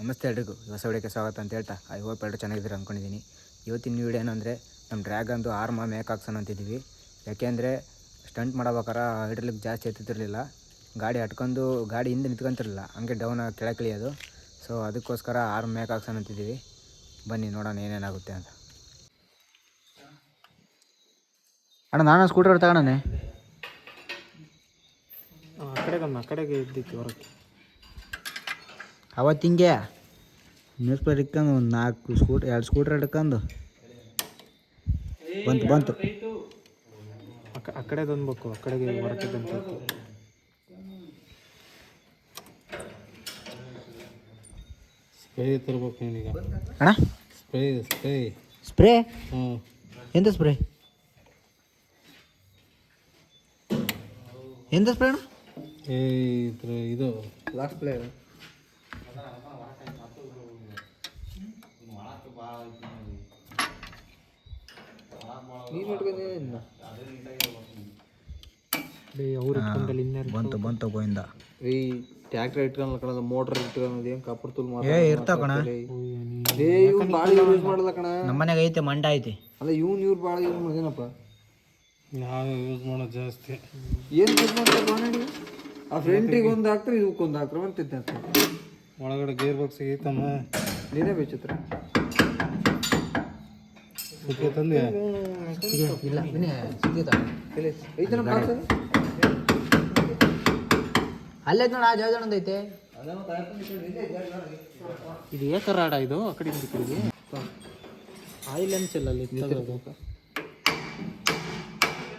ನಮಸ್ತೆ ಎಲ್ರಿಗೂ. ಹೊಸ ವಿಡಿಯೋಕ್ಕೆ ಸ್ವಾಗತ ಅಂತ ಹೇಳ್ತಾ ಐ ಹೋಪ್ ಎಲ್ಲರೂ ಚೆನ್ನಾಗಿದ್ದೀರ ಅಂದ್ಕೊಂಡಿದ್ದೀನಿ ಇವತ್ತಿನ ವಿಡಿಯೋ ಏನಂದರೆ ನಮ್ಮ ಡ್ರ್ಯಾಗನ್ದು ಆರ್ಮ ಮೇಕ್ ಹಾಕ್ಸೋಣ ಅಂತಿದ್ದೀವಿ. ಯಾಕೆಂದರೆ ಸ್ಟಂಟ್ ಮಾಡಬೇಕಾರೆ ಹೈಡ್ರಲಿಕ್ ಜಾಸ್ತಿ ಎತ್ತಿರಲಿಲ್ಲ ಗಾಡಿ ಹಟ್ಕೊಂಡು ಗಾಡಿ ಹಿಂದೆ ನಿಂತ್ಕೊಂತಿರಲಿಲ್ಲ. ಹಂಗೆ ಡೌನ್ ಕೆಳಗೆ ಇಳಿಯೋದು ಸೊ ಅದಕ್ಕೋಸ್ಕರ ಆರ್ಮ್ ಮೇಕ್ ಅಂತಿದ್ದೀವಿ. ಬನ್ನಿ, ನೋಡೋಣ ಏನೇನಾಗುತ್ತೆ ಅಂತ. ಅಣ್ಣ ನಾನು ಸ್ಕೂಟರ್ ತಗೋಣನೆ ಆ ಕಡೆಗೆ ಆ ಕಡೆಗೆ ಇದ್ದಿತ್ತು ಹೊರಕ್ಕೆ. ಅವತ್ತು ಹಿಂಗೆ ನ್ಯೂಸ್ ಪೇಪರ್ ಇಟ್ಕೊಂಡು ಒಂದು ನಾಲ್ಕು ಸ್ಕೂಟ್ರ್ ಎರಡು ಸ್ಕೂಟ್ರ್ ಹಿಡ್ಕೊಂಡು. ಬಂತು ಬಂತು. ಆ ಕಡೆ ತಂದ್ಬೇಕು ಆ ಕಡೆಗೆ ಹೊರಕ್ಕೆ ತಂದು ಸ್ಪ್ರೇ ತರ್ಬೇಕು ನೀನೀಗ. ಅಣ್ಣ? Spray spray. ಸ್ಪ್ರೇ? ಹ್ಞೂ. ಎಂತ ಸ್ಪ್ರೇ? ಎಂತ ಸ್ಪ್ರೇ ಅಣ್ಣ? ಏ ಇದ್ರ ಇದು. ಲಾಸ್ಟ್ ಪ್ಲೇ ಇಟ್ಕೊಂಡಲ್ಲಿ ಇನ್ನೇ. ಬಂತು ಬಂತು ಗೋಯಿಂದ ಈ ಟ್ರ್ಯಾಕ್ಟರ್ ಇಟ್ಕೊಂಡ್ ಕಣದ ಮೋಟರ್ ಇಟ್ಕೊಳ್ಳೋದು ಏನ್ ಕಪ್ಪರ್ ತುಲ್ ಏ ಇರ್ತಾವ ಕಣ. ಏ ಇವ್ನು ಭಾಳ ಯೂಸ್ ಮಾಡಲ್ಲ ಕಣ. ನಮ್ಮ ಮನೆಗೆ ಐತೆ ಮಂಡ ಐತೆ. ಅಲ್ಲ ಇವ್ನು ಇವ್ರು ಭಾಳ ಯೂಸ್ ಮಾಡಿದೇನಪ್ಪ ನಾವು ಯೂಸ್ ಮಾಡೋದು ಜಾಸ್ತಿ. ಏನ್ ಯೂಸ್ ಮಾಡ್ತಾರೆ ಬಾಣಡಿ ಆ ಫ್ರಂಟಿಗೆ ಒಂದು ಹಾಕ್ತಾರೆ ಇದಕ್ಕೊಂದು ಹಾಕ್ತಾರೆ ಅಂತ. ಒಳಗಡೆ ಗೇರ್ ಬಾಕ್ಸ್ ಐತಮ್ಮ. ನೀನೇ ಬೇಚಿತ್ರ ಸುಖ ತಂದೆ ಇಲ್ಲ ಅಲ್ಲೇ ನೋಡ ಆ ಜಾಜಣ್ಣಂದು ಐತೆ. ಇದು ಏಕರಾಡ ಇದು ಆ ಕಡೆ ಕಡೆಗೆ ಆಯಿಲ್ ಅನ್ಸಿಲ್ಲ ಅಲ್ಲಿ.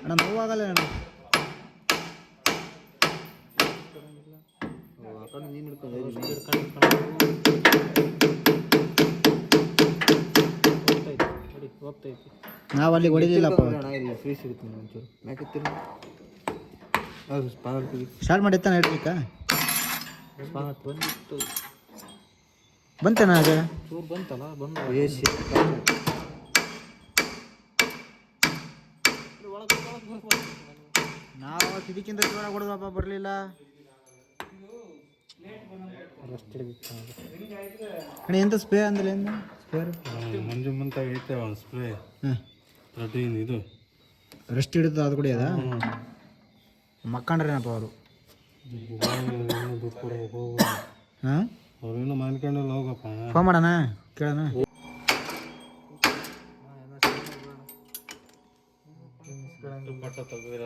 ಅಣ್ಣ ನೋವಾಗಲ್ಲ ಅಣ್ಣ ನೀನ್ ಹಿಡ್ಕೊಂಡು ಹೋಗ್ತೈತೆ ನಾವು ಅಲ್ಲಿ ಹೊಡಿಲಿಲ್ಲಪ್ಪ. ಫ್ರೀ ಸಿಗುತ್ತೆ ಒಂಚೂರು. ಹೌದು ಸ್ಪಾನರ್ ಸ್ಟಾರ್ಟ್ ಮಾಡಿ ತಾನೆ ಇಡ್ಲಿಕ್ಕ ಸ್ಪಾನರ್ ಬಂದಿತ್ತು. ಬಂತೇನ ಆಗ ಚೂರು ಬಂತಲ್ಲ ಬಂದು. ಎ ಸಿ ನಾವು ಇದಕ್ಕಿಂತ ಜೋರ ಬರ್ಲಿಲ್ಲ. ಬರಲಿಲ್ಲ ಅಣ್ಣ ಎಂತ ಸ್ಪೇ ಅಂದ್ರೆ ಏನು ಮಂಜು ಮಂತ ಐತೆ ಒಂದು ಸ್ಪ್ರೇ. ಹಾಂ ಪ್ರೋಟೀನ್ ಇದು. ರೆಸ್ಟ್ ಹಿಡಿದು ಅದು ಕುಡಿಯೋದಾ ಮಕ್ಕಂಡ್ರೇನಪ್ಪ ಅವರು? ಹಾಂ? ಅವ್ರೇನು ಮಾನ್ಕೊಂಡಲ್ಲಿ ಹೋಗಪ್ಪ. ಫೋನ್ ಮಾಡೋಣ ಕೇಳೋಣ. ಪಟ್ಟ ತೆಗ್ದಿರ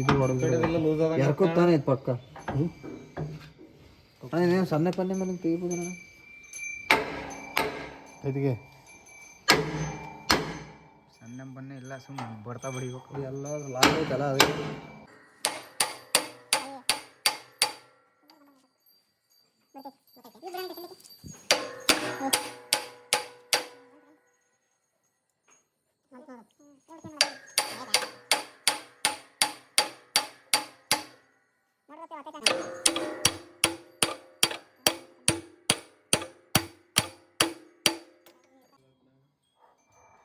ಇದು ಹೊಡೆದು ಎರ್ಕೊತಾನೆ ಇದು ಪಕ್ಕ. ಅಣ್ಣ ನೀನು ಸಣ್ಣ ಪನ್ನೆ ಮೇಲೆ ತೆಗಿಬೋದಣ್ಣ ಇದಕ್ಕೆ ಸಣ್ಣ ಪನ್ನೆ ಇಲ್ಲ ಸುಮ್ಮನೆ ಬರ್ತಾ ಬಡಿಬೇಕು. ಎಲ್ಲ ಲಾಗ್ ಐತಲ್ಲ ಅದಕ್ಕೆ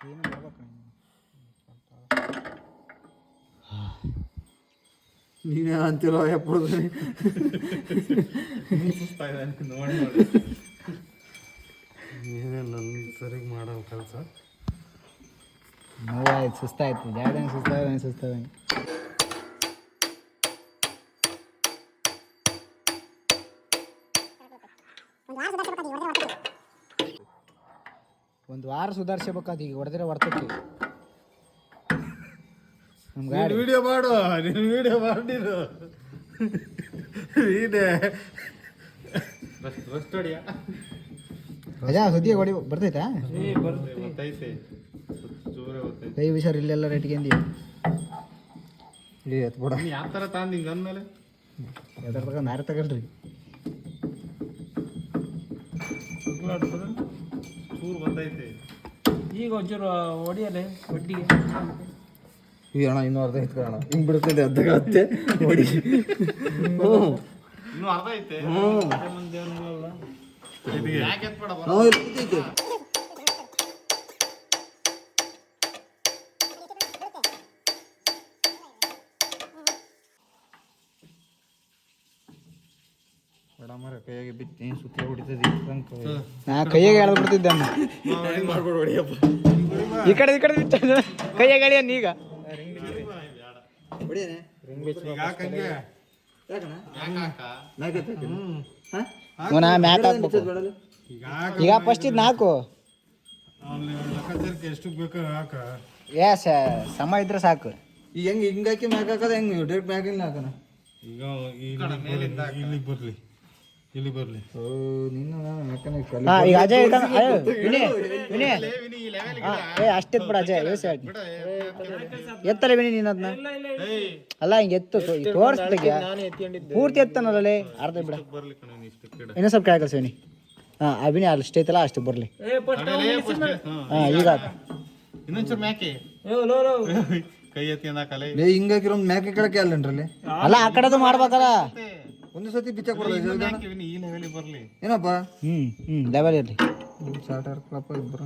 ಏನು ಮಾಡ್ಬೇಕು ನೀನೇ? ಅಂತಿರೋ ಎಪ್ಪಡ್ದು ನೀನೇ ನನ್ನ ಸರಿಗೆ ಮಾಡೋ ಕೆಲಸ. ನೋವಾಯ್ತು ಸುಸ್ತಾಯ್ತು. ಜಾಡಂಗೆ ಸುಸ್ತಾಗ ಸುಸ್ತಾಗ ಒಂದು ವಾರ ಸುಧಾರಿಸಬೇಕಾದ ಈಗ ಹೊಡೆದ್ರೆ ಹೊಡ್ತೈತಿ ನಮ್ಮ ಗಾಡಿ. ವಿಡಿಯೋ ಮಾಡು ನೀನು ವಿಡಿಯೋ ಮಾಡಿದ್ರು ನೀನೆ ರಜಾ ಸುದ್ದಿ ಹೊಡಿ ಬರ್ತೈತಾ? ಕೈ ವಿಷಾರ ಇಲ್ಲೆಲ್ಲ ರೇಟ್ಗೆಂದಿ ಇಲ್ಲಿ ಎತ್ಬಿಡ ನೀ ಯಾವ ಥರ ತಂದು ಹಿಂಗೆ ಅಂದಮೇಲೆ ಎದ್ರ ತಗೊಂಡು ನಾರೇ ತಗೊಳ್ರಿ ಚೂರು ಬಂದೈತೆ ಈಗ ಒಂಚೂರು ಹೊಡಿಯಲೆ ಒಡ್ಡಿಗೆ. ಈ ಅಣ್ಣ ಇನ್ನೂ ಅರ್ಧ ಐತೆ ಅಣ್ಣ ಹಿಂಗ್ ಬಿಡ್ತೈತೆ ಅರ್ಧ ಕತ್ತೆ. ಹೊಡಿ ಹ್ಞೂ. ಇನ್ನೂ ಅರ್ಧ ಐತೆ. ಯಾಕೆ ಎತ್ಬೇಡ ನಾವು ಇಲ್ಲಿ ಕೂತೈತೆ ಬೇಡ ಮರ ಕೈಯಾಗೆ ಬಿತ್ತಿ ಸುತ್ತ ಹೊಡಿತದೆ ನಾ ಕೈಯಾಗ ಎಳೆದು ಬಿಡ್ತಿದ್ದೆ. ಈ ಕಡೆ ಈ ಕಡೆ ಕೈಯಾಗ ಈಗ ಹಾಕ್ಬೇಕು. ಈಗ ಫಸ್ಟ್ ಇದು ನಾಲ್ಕು. ಎಷ್ಟು ಬೇಕು ಹಾಕ. ಏ ಸಮ ಇದ್ರೆ ಸಾಕು. ಈಗ ಹೆಂಗ್ ಹಿಂಗಾಕಿ ಮ್ಯಾಕ್ ಹಾಕದ ಹೆಂಗ್? ಡೈರೆಕ್ಟ್ ಮ್ಯಾಕ್ ಹಾಕೋಣ. ಹಾಕನ ಈಗ ಇಲ್ಲಿಗೆ ಬರ್ಲಿ. ಇಲ್ಲಿ ಬರ್ಲಿ ಓ ನಿನ್ನ ಮ್ಯಾಕನ ಕಲಿ ಹಾ ಈಗ ಅಜಯ್ ಅಯ್ಯೋ, ಏ ಅಷ್ಟಿತ್ ಬಿಡ ಅಜಯ್ ಯೋಸ ಎತ್ತಲ್ಲ ವಿನಿ ನೀನ್ ಅದನ್ನ ಅಲ್ಲ ಹಿಂಗೆ ಎತ್ತು ತೋರಿಸ್ತಿಗೆ ಪೂರ್ತಿ ಎತ್ತನಲ್ಲೇ ಅರ್ಧ ಬಿಡ ಇನ್ನೂ ಸ್ವಲ್ಪ ಕೆಳಗೆ ಕಳ್ಸಿ ವಿನಿ ಹಾ ಅಭಿನಯ ಅಲ್ಲಿ ಅಷ್ಟು ಐತಲ್ಲ ಅಷ್ಟು ಬರಲಿ ಹಾ ಈಗ. ಇನ್ನೊಂಚೂರು ಮ್ಯಾಕೆ ಕೈ ಎತ್ತಿ ಕಲೆ ಲೇ ಹಿಂಗ್ ಮ್ಯಾಕೆ ಕೆಳಕ್ಕೆ ಅಲ್ಲನ್ರಲ್ಲಿ ಅಲ್ಲ ಆ ಕಡೆದು ಮಾಡ್ಬೇಕಲ್ಲ ಒಂದು ಸತಿ ಈ ಲೆವೆಲಿಗೆ ಬರ್ಲಿ. ಏನಪ್ಪ? ಹ್ಮ್ ಹ್ಮ್ ಲೆವೆಲ್ ಇರ್ಲಿ. ಶಾರ್ಟ್ ಇರ್ಕೊಳಪ್ಪ ಇಬ್ಬರು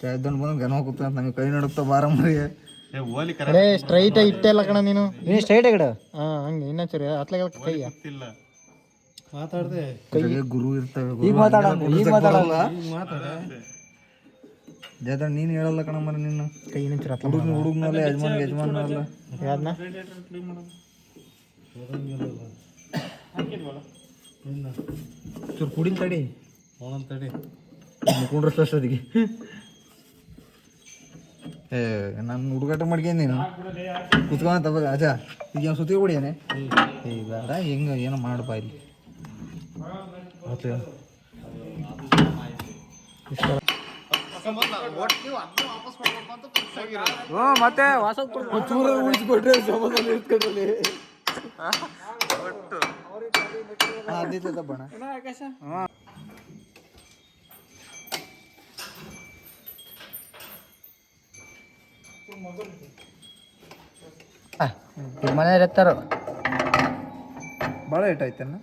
ಚಾಯ್ದನ್ ಬಂದು ಗನ ಹೋಗುತ್ತೆ ಅಂತ ನಂಗೆ ಕೈ ನಡುತ್ತಾ ಬಾರ ಮರಿ ಏ ಓಲಿ ಅದೇ ಸ್ಟ್ರೈಟ್ ಇಟ್ಟೆಲ್ಲ ಕಣ ನೀನು. ಸ್ಟ್ರೈಟ್ ಗಿಡ ಹಾ ಹಂಗೆ ಸರಿ ಅತ್ಲಾಗ ಕೈ. ಮಾತಾಡ್ದೆ. ಗುರು ಇರ್ತವೆ ಈಗ ಮಾತಾಡೋಣ ಈಗ ಮಾತಾಡಲ್ಲ ಜಾದ ನೀನ್ ಹೇಳಲ್ಲ ಕಣ ಮರ ನಿನ್ನ. ಕೈ ನಿಂತಿರ ಹುಡುಗ ಹುಡುಗನಲ್ಲ ಯಜಮಾನ್ ಯಜಮಾನ್ ಅಲ್ಲ. ಚೂರು ಕುಡಿನ್ ತಡಿ ಅವನಂತ ತಡಿ ಮುಕೊಂಡ್ರಷ್ಟು ಅದಕ್ಕೆ ಏ ನಾನು ಹುಡುಗಾಟ ಮಾಡ್ಕೊಂಡು ನೀನು ಕುತ್ಕೊಂಡ ತಗ ಅಜ ಈಗ ಏನು? ಸುತ್ತಿ ಬಿಡಿಯೇನೆ ಏ ಬೇಡ ಹೆಂಗ ಏನೋ ಮಾಡಪ್ಪ ಇಲ್ಲಿ ಮತ್ತೆ ಹ್ಞೂ ಮತ್ತೆ ಹೊಸ ಉಳಿಸ್ಕೊಟ್ರೆ ಸಮಾಧಾನ ಈಗ ಮನೆ ಎತ್ತಾರು? ಭಾಳ ಏಟ್ ಆಯ್ತಣ್ಣ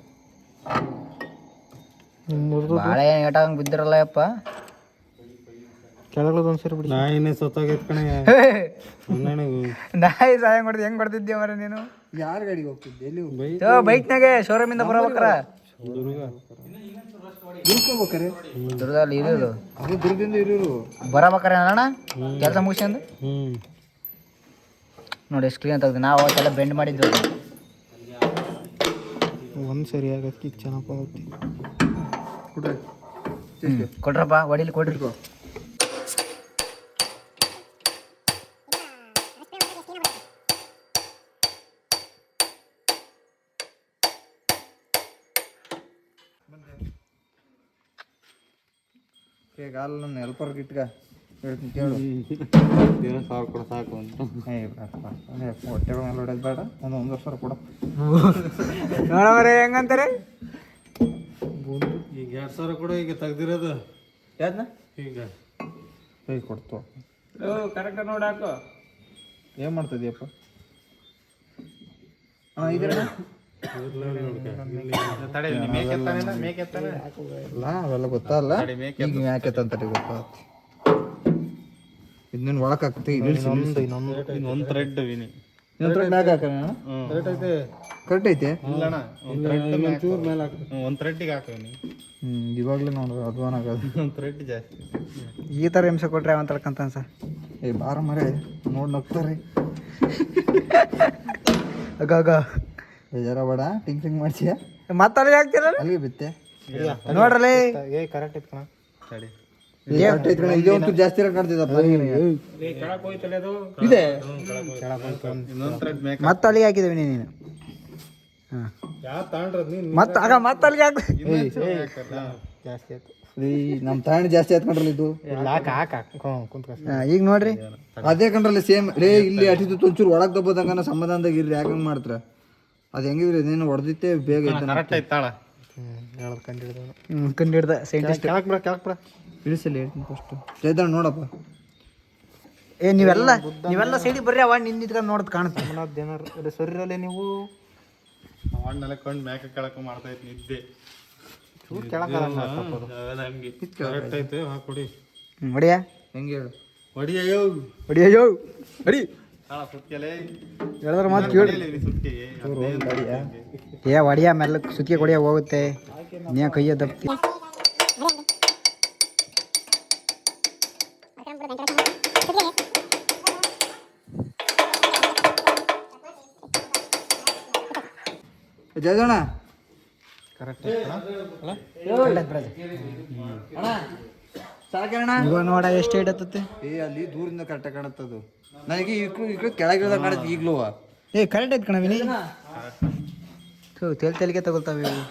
ಭಾಳ ಏನು ಹಂಗೆ ಬಿದ್ದಿರಲ್ಲ ಯಪ್ಪ. ಕೆಳಗಡೆ ಒಂದ್ಸರಿ ಬಿಡಿ. ನಾಯಿನೇ ಸತ್ತೋಗೈತ್ ಕಣೆ. ನಾಯಿ ಸಹಾಯ ಮಾಡಿದ್ ಹೆಂಗ್ ಕೊಡ್ತಿದ್ದೆ ಮರ ನೀನು? ಯಾರ ಗಾಡಿಗೆ ಹೋಗ್ತಿದ್ದೆ? ಎಲ್ಲಿ ಬೈಕ್ನಾಗೆ ಬರಬೇಕಾರ ದುರ್ಕೋಬೇಕಾರೆ ದುರ್ಗದಲ್ಲಿ ಅದೇ ದುರ್ಗದಿಂದ ಇರೋರು ಬರಬೇಕಾರೆ ಅಣ್ಣ ಕೆಲಸ ಮುಗಿಸ್ಕೊಂಡು ನೋಡಿ ಸ್ಕ್ರೀನ್ ತೆಗ್ದು ನಾವು ಅವತ್ತೆಲ್ಲ ಬೆಂಡ್ ಮಾಡಿದ್ವಿ ಒಂದ್ ಸರಿ ಆಗಕ್ಕೆ ಚೆನ್ನಾಗಿ ಕೊಡ್ರಿ. ಕೊಡ್ರಪ್ಪ ಹೊಡಿಲಿ ಕೊಡ್ರಿ. ಈಗ ಅಲ್ಲಿ ನನ್ನ ಹೆಲ್ಪರ್ ಇಟ್ಕ. ಹೇಳ್ತೀನಿ ಕೇಳು. ದಿನ ಸಾವಿರ ಕೊಡ ಸಾಕು ಅಂತ. ಹೊಟ್ಟೆ ಮೇಲೆ ಬೇಡ. ಒಂದು ಒಂದು ಸಾವಿರ ಕೊಡ. ನೋಡವ್ರೆ ಹೆಂಗಂತಾರೆ? ಈಗ ಎರಡು ಸಾವಿರ ಕೊಡ ಈಗ ತೆಗ್ದಿರೋದು. ಯಾವ್ದನ್ನ ಈಗ. ಹೇಗೆ ಕೊಡ್ತು ಕರೆಕ್ಟ್ ನೋಡಾಕು. ಏನು ಮಾಡ್ತಿದ್ಯಪ್ಪ? ಹಾಂ ಇದನ್ನ ಅವೆಲ್ಲ ಗೊತ್ತಲ್ಲ ಗೊತ್ತಾ ಹಾಕೋಣ ಐತೆ ಕರೆಕ್ಟ್ ಐತೆ ಮೇಲೆ ಈ ಥರ ಹಿಂಸೆ ಕೊಟ್ರೆ ತಳ್ಕಂತಾನ ಸರ್ ಬಾರ ಮರೆ ನೋಡ್ ನಗ್ತಾರೆ ಆಗ ಆಗ ಬೇಜಾರ ಬೇಡ ಟಿಂಗ್ ಟಿಂಗ್ ಮಾಡ್ಸಿಯ ಮತ್ತಲ್ಲಿ ಹಾಕ್ತಿರಲ್ಲ? ಅಲ್ಲಿಗೆ ಬಿತ್ತೆ ನೋಡ್ರಲಿ ಏ ಕರೆಕ್ಟ್ ಇತ್ತು ಸರಿ ಇದೇ ಜಾಸ್ತಿ ಕಾಣ್ತಿದ್ದಪ್ಪ ಇದೆ. ಮತ್ತೆ ಅಲ್ಲಿಗೆ ನೀನು. ಮತ್ತೆ ಆಗ ಮತ್ತೆ ಅಲ್ಲಿಗೆ ಹಾಕ್. ಜಾಸ್ತಿ ಆಯ್ತು. ರೀ ನಮ್ಮ ತಾಣಿ ಜಾಸ್ತಿ ಆಯ್ತು ಇದು. ಈಗ ನೋಡ್ರಿ. ಅದೇ ಕಂಡ್ರಲ್ಲಿ ಸೇಮ್ ರೇ ಇಲ್ಲಿ ಅಟಿದ್ದು ಒಂಚೂರು ಒಳಗೆ ದಬ್ಬದಂಗ ಸಮಾಧಾನದಾಗ ಇರ್ರಿ ಯಾಕಂಗ್ ಮಾಡ್ತಾರ? ಅದು ಹೆಂಗಿದ್ರಿ ನೀನು ಹೊಡೆದಿತ್ತೆ ಬೇಗ ಕರೆಕ್ಟ್ ಐತೆ ತಾಳ. ಹ್ಮ್ ಹೇಳೋದು ಕಂಡು ಹಿಡಿದವನು ಹ್ಮ್, ಕಂಡು ಹಿಡ್ದ ಸೈಂಟಿಸ್ಟ್ ಕೆಳಕ್ ಬಿಡ ಕೆಳಕ್ ಬಿಡ. ಇಳಿಸಲಿ ಹೇಳ್ತೀನಿ ಫಸ್ಟು ನೋಡಪ್ಪ. ಏ ನೀವೆಲ್ಲ ನೀವೆಲ್ಲ ಸೈಡಿ ಬರ್ರಿ ಅವ ನಿನ್ನ ನೋಡೋದು ಕಾಣುತ್ತೆ. ಅಮ್ಮನದ್ದು ಸರಿರಲ್ಲೇ ನೀವು? ಮ್ಯಾಕ ಕೆಳಕ್ಕೆ ಮಾಡ್ತಾ ಇತ್ತು ನಿದ್ದೆ ಚೂರು ಕೆಳಕಲ್ಲ ಹಂಗೆ. ಕರೆಕ್ಟ್ ಐತೆ ಹಾಕೊಡಿ ಹ್ಞೂ ಹೊಡಿಯ? ಹೆಂಗೆ ಹೇಳು? ಹೊಡಿಯೋ ಹೊಡಿಯೋ ಹೊಡಿ. ಹೇಳಿದ್ರೆ ಮಾತು ಕೇಳಿ. ಏ ಒಡಿಯ ಮೆಲ್ಲ ಸುತ್ತಿಗೆ ಕೊಡಿಯ ಹೋಗುತ್ತೆ. ನೀ ಕೈಯ ದಪ್ತಿ ಜಯದಣ್ಣ. ಕರೆಕ್ಟ್ ಅಣ್ಣ? ಸಾಕಣ್ಣ ಇವಾಗ ನೋಡ ಎಷ್ಟು ಇಡತ್ತೆ ಏ ಅಲ್ಲಿ ದೂರಿಂದ ಕರೆಕ್ಟ್ ಕಾಣತ್ತದು. ನನಗೆ ಇಕ್ಳು ಇಕ್ಳು ಕೆಳಗಿಳ್ದಾಗ ಕಾಣುತ್ತೆ ಈಗಲೂ. ಏ ಕರೆಕ್ಟ್ ಐತ್ ಕಣ ವಿನಿ ತೆಲ್ ತೆಲಿಗೆ ತಗೊಳ್ತಾವೆ ಇವು.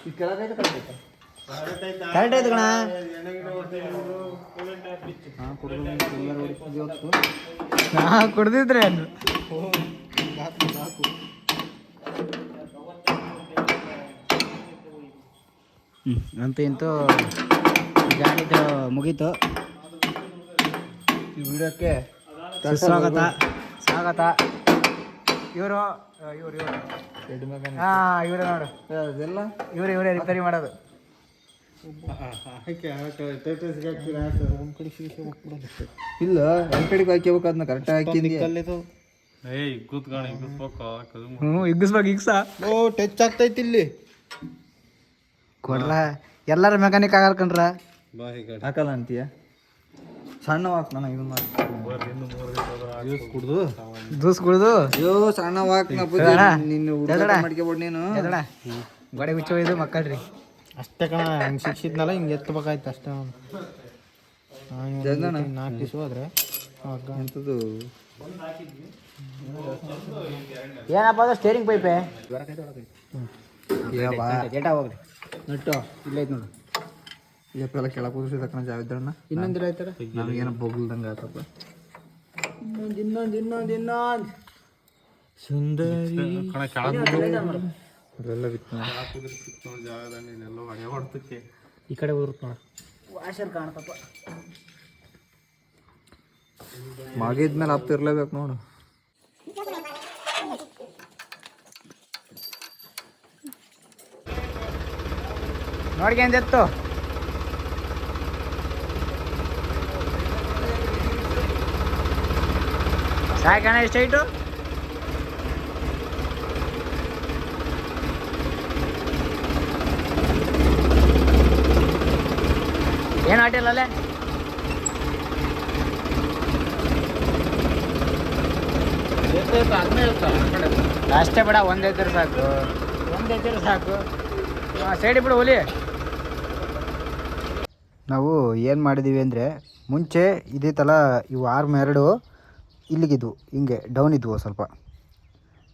ಕರೆಕ್ಟ್ ಐತೆ ಕಣ. ಹಾ ಕುಡ್ದಿದ್ರೆ ಅಂತೂ ಇಂತೂ ಗಾಡಿದು ಮುಗೀತು. ಈ ವಿಡಿಯೋಕ್ಕೆ ಸ್ವಾಗತ ಸ್ವಾಗತ. ಇವರು ಇವ್ರು ಇವರು. ಹಾಂ ಇವರೇ ನೋಡು. ಅದೆಲ್ಲ? ಇವರು ಇವರೇ ರಿಪೇರಿ ಮಾಡೋದು? ಇಲ್ಲ ಎಲ್ ಕಡೆಗೆ ಹಾಕ್ಯಬೇಕು ಅದನ್ನ ಕರೆಕ್ಟಾಗಿ ಹಾಕಿದ್ದೆ ಏಯ್ ಕೂತ್ಕೊಂಡು ಹ್ಞೂ ಹಿಗ್ಗಿಸ್ಬೇಕು ಇಗ್ಸ ಓ ಟಚ್ ಆಗ್ತೈತಿ ಇಲ್ಲಿ. ಕೊಡ್ರ ಎಲ್ಲರ ಮೆಕ್ಯಾನಿಕ್ ಆಗಲ್ಕಂಡ್ರ? ಕಣ್ರ ಬಾ ಈ ಕಡೆ. ಹಾಕಲ್ಲ ಅಂತೀಯ? ಸಣ್ಣ ಹಾಕ್ ನಾನು ಜ್ಯೂಸ್ ಕುಡ್ದು? ಜ್ಯೂಸ್ ಕುಡ್ದು? ಅಯ್ಯೋ ಸಣ್ಣ ಹಾಕ್. ನಿನ್ನ ಮಾಡ್ಕೊಬಿಡ್ ನೀನು. ಗೋಡೆ ಬಿಚ್ಚ ಒಯ್ದು ಮಕ್ಕಳ್ರಿ. ಅಷ್ಟೇ ಕಣ ಹಂಗೆ ಶಿಕ್ಷಿದ್ನಲ್ಲ ಹಿಂಗೆ ಎತ್ತಬೇಕಾಯ್ತು ಅಷ್ಟೇ ಅವ್ನು. ನಾಲ್ಕು ದಿವಸ ಹೋದ್ರೆ ಎಂಥದ್ದು ಏನಪ್ಪ ಅದು ಸ್ಟೇರಿಂಗ್ ಪೈಪೆ ಡೇಟಾ ಹೋಗ್ರಿ ನಟ್ಟು. ಇಲ್ಲ ಐತೆ ನೋಡು ಎಲ್ಲ ಕೆಳಗೆ ಕೂದಿಸಿದಕ್ಕನ ಜಾವಿದ್ದಣ್ಣ ಇನ್ನೊಂದಿಲ್ಲ ಆಯ್ತಾರ ನಮಗೇನು ಬೊಗ್ಲ್ದಂಗೆ ಆತಪ್ಪ. ಇನ್ನೊಂದು ಇನ್ನೊಂದು ಇನ್ನೊಂದು ಇನ್ನೊಂದು. ಸುಂದರಿ. ಅದೆಲ್ಲ ಬಿತ್ತು ಜಾಗದಾಗ ಎಲ್ಲ ಹೊಡೆ ಹೊಡ್ತಕ್ಕೆ ಈ ಕಡೆ ಉದುರುತ್ತೆ ನೋಡ. ವಾಷರ್ ಕಾಣ್ತಪ್ಪ. ಮಗಿದ್ಮೇಲೆ ಹತ್ತಿರ್ಲೇಬೇಕು ಇರ್ಲೇಬೇಕು ನೋಡು. ನೋಡ್ಕೊಂಡೆತ್ತು ಸಾಕಣ ಹೈಟು ಏನು ಆಟಿಲ್ಲ ಅಲ್ಲೇ? ಅಷ್ಟೇ ಬೇಡ ಒಂದು ಎತ್ತಿರ ಸಾಕು. ಒಂದು ಎತ್ತಿರ ಸಾಕು. ಸೈಡ್ ಬಿಡು ಹುಲಿ. ನಾವು ಏನು ಮಾಡಿದ್ದೀವಿ ಅಂದರೆ ಮುಂಚೆ ಇದಿತ್ತಲ್ಲ ಇವು ಆರ್ಮ್ ಎರಡು ಇಲ್ಲಿಗಿದ್ವು ಹಿಂಗೆ ಡೌನ್ ಇದ್ವು ಸ್ವಲ್ಪ.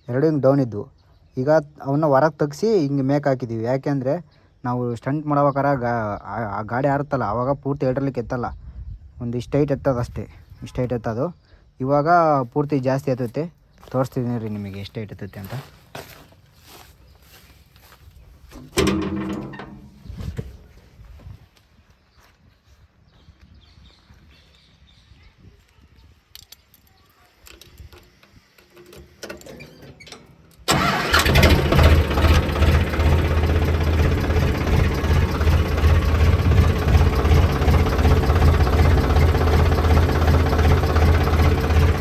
ಎರಡು ಹಿಂಗೆ ಡೌನ್ ಇದ್ವು. ಈಗ ಅವನ್ನ ಹೊರಗೆ ತೆಗ್ಸಿ ಹಿಂಗೆ ಮೇಕ್ ಹಾಕಿದ್ದೀವಿ ಯಾಕೆಂದರೆ ನಾವು ಸ್ಟಂಟ್ ಮಾಡ್ಬೇಕಾರೆ ಆ- ಗಾಡಿ ಆರುತ್ತಲ್ಲ ಆವಾಗ ಪೂರ್ತಿ ಎರಡಲಿಕ್ಕೆ ಎತ್ತಲ್ಲ. ಒಂದು ಇಷ್ಟು ಹೈಟ್ ಎತ್ತದ ಅಷ್ಟೇ. ಇಷ್ಟು ಹೈಟ್ ಎತ್ತದು. ಇವಾಗ ಪೂರ್ತಿ ಜಾಸ್ತಿ ಎತ್ತುತ್ತೆ. ತೋರಿಸ್ತಿದ್ದೀನಿ ರೀ ನಿಮಗೆ ಎಷ್ಟು ಹೈಟ್ ಎತ್ತುತ್ತೆ ಅಂತ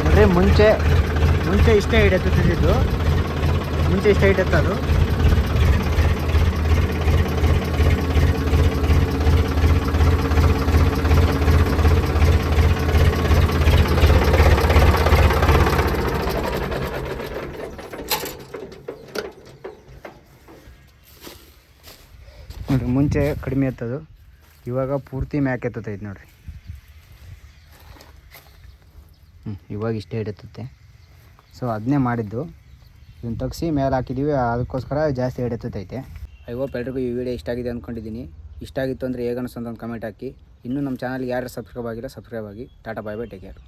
ನೋಡ್ರಿ ಮುಂಚೆ ಮುಂಚೆ ಇಷ್ಟೇ ಹೈಟ್ ಎತ್ತುತ್ತಿದ್ದು ಮುಂಚೆ ಇಷ್ಟೇ ಹೈಟ್ ಎತ್ತದು ಮುಂಚೆ ಕಡಿಮೆ ಎತ್ತದು. ಇವಾಗ ಪೂರ್ತಿ ಮ್ಯಾಕ್ ಎತ್ತೈತೆ ನೋಡ್ರಿ ಹ್ಞೂ ಇವಾಗ ಇಷ್ಟೇ ಹಿಡಿತುತ್ತೆ ಸೊ ಅದನ್ನೇ ಮಾಡಿದ್ದು. ಇದನ್ನು ತಗ್ಸಿ ಮೇಲೆ ಹಾಕಿದ್ದೀವಿ ಅದಕ್ಕೋಸ್ಕರ ಜಾಸ್ತಿ ಹಿಡಿತೈತೆ ಐ ಹೋಪ್ ಎಲ್ರಿಗೂ ಈ ವಿಡಿಯೋ ಇಷ್ಟ ಆಗಿದೆ ಅಂದ್ಕೊಂಡಿದ್ದೀನಿ ಇಷ್ಟ ಆಗಿತ್ತು ಅಂದರೆ ಹೇಗೆ ಅನಿಸ್ತು ಅಂತ ಒಂದು ಕಮೆಂಟ್ ಹಾಕಿ. ಇನ್ನೂ ನಮ್ಮ ಚಾನಲ್ಗೆ ಯಾರು ಸಬ್ಸ್ಕ್ರೈಬ್ ಆಗಿಲ್ಲ ಸಬ್ಸ್ಕ್ರೈಬ್ ಆಗಿ. Tata bye bye take care